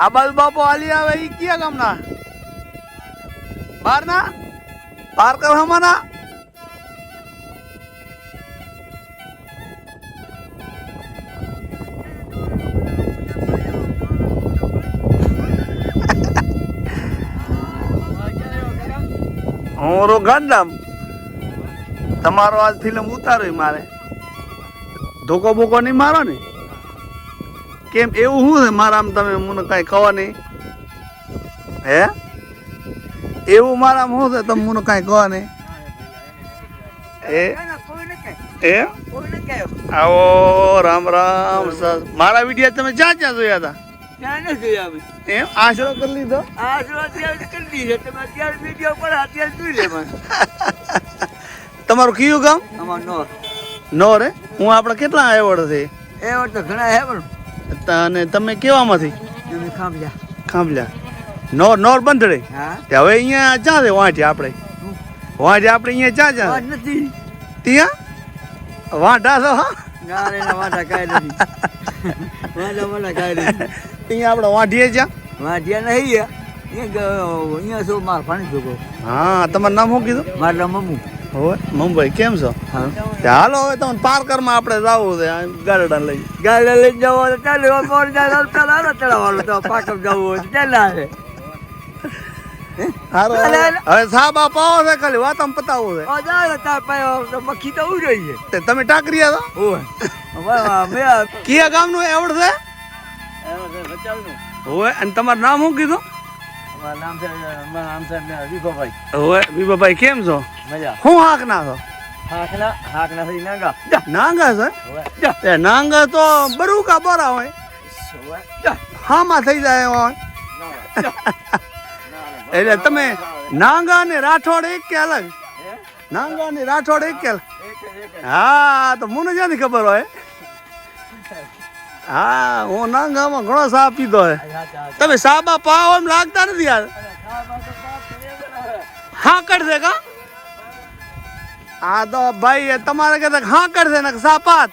આ બાજુ બાપો આલી આવે ઈ કયા ગામના? બાર ના પાર કર હમાના? હું રો ગાંડામ તમારો આજ ફિલ્મ ઉતારો મારે. ધોકો બોકો નહીં મારો ને? કેમ? એવું શું છે? મારા આમ તમે મને કઈ કહો નહીં. હે? એવું મારા શું છે? તમે મને કઈ કહો નહીં. એ? આવો રામ રામ મારા વીડિયો તમે જોયા હતા? નથી જોયા અમે. એમ? આશરો કરી લીધો? આ અત્યારે કરી દીધી. તમે અત્યારે વીડિયો પર અત્યારે જોઈ લે તમારું કયું ગામ? અમારું નો. નો રે હું આપણે કેટલા એવોર્ડ છે? એવોર્ડ તો ઘણા હે પણ અને તમે કેવામાંથી ખાંભલા. ખાંભલ્યા નોર નોર બંધડે હા? તે હવે અહીંયા જા છે વાંચે આપણે વાંચે આપણે અહીંયા જા જા નથી. ત્યાં વાંઢા છો હા વાંઢા કાંઈ નથી. વાંઢા વાંઢા કાંઈ નથી. અહીંયા આપણે વાંઢીએ જ્યાં વાંઢિયા નહીં. અહીંયા શું માર પાણી. હા તમારું નામ શું કીધું મારા મમ્મુ. હોય મુંબઈ કેમ છો ચાલો હાલો હવે તમને પાર્કરમાં આપણે જવું છે ગાર્ડન લઈ ગાર્ડન લઈ જવો તો ચાલે. હવે મોર જાય તો ચાલે. હાલો ચડાવવાનું તો પાકમ જવું હોય ચાલે. હારો હવે પાવો છે ખાલી વાત આમ પતાવું છે જાય તાર તો ઉડી છે. તમે ટાકરીયા છો ઓય. મેં ગામનું એવડ છે. અને તમારું નામ શું કીધું નામ છે નામ છે વિભોભાઈ હોય બીબાભાઈ કેમ છો મજા. શું હાક ના છો? હાકના હાકના થઈ નાગા. નાંગા છે? એ નાંગા તો બરુકા બરા હોય. હામાં થઈ જાય હોય. એટલે તમે નાંગા ને રાઠોડ એક કે અલગ? નાંગા ને રાઠોડ એક કે હા તો મને ક્યાંથી ખબર હોય? હા હું નાંગામાં ઘણો સા પીધો હે તમે સાબા પાવ એમ લાગતા નથી યાર. હાકડ છે કા? હા તો ભાઈ તમારે કહેતા હા કરશે ને સાપાત.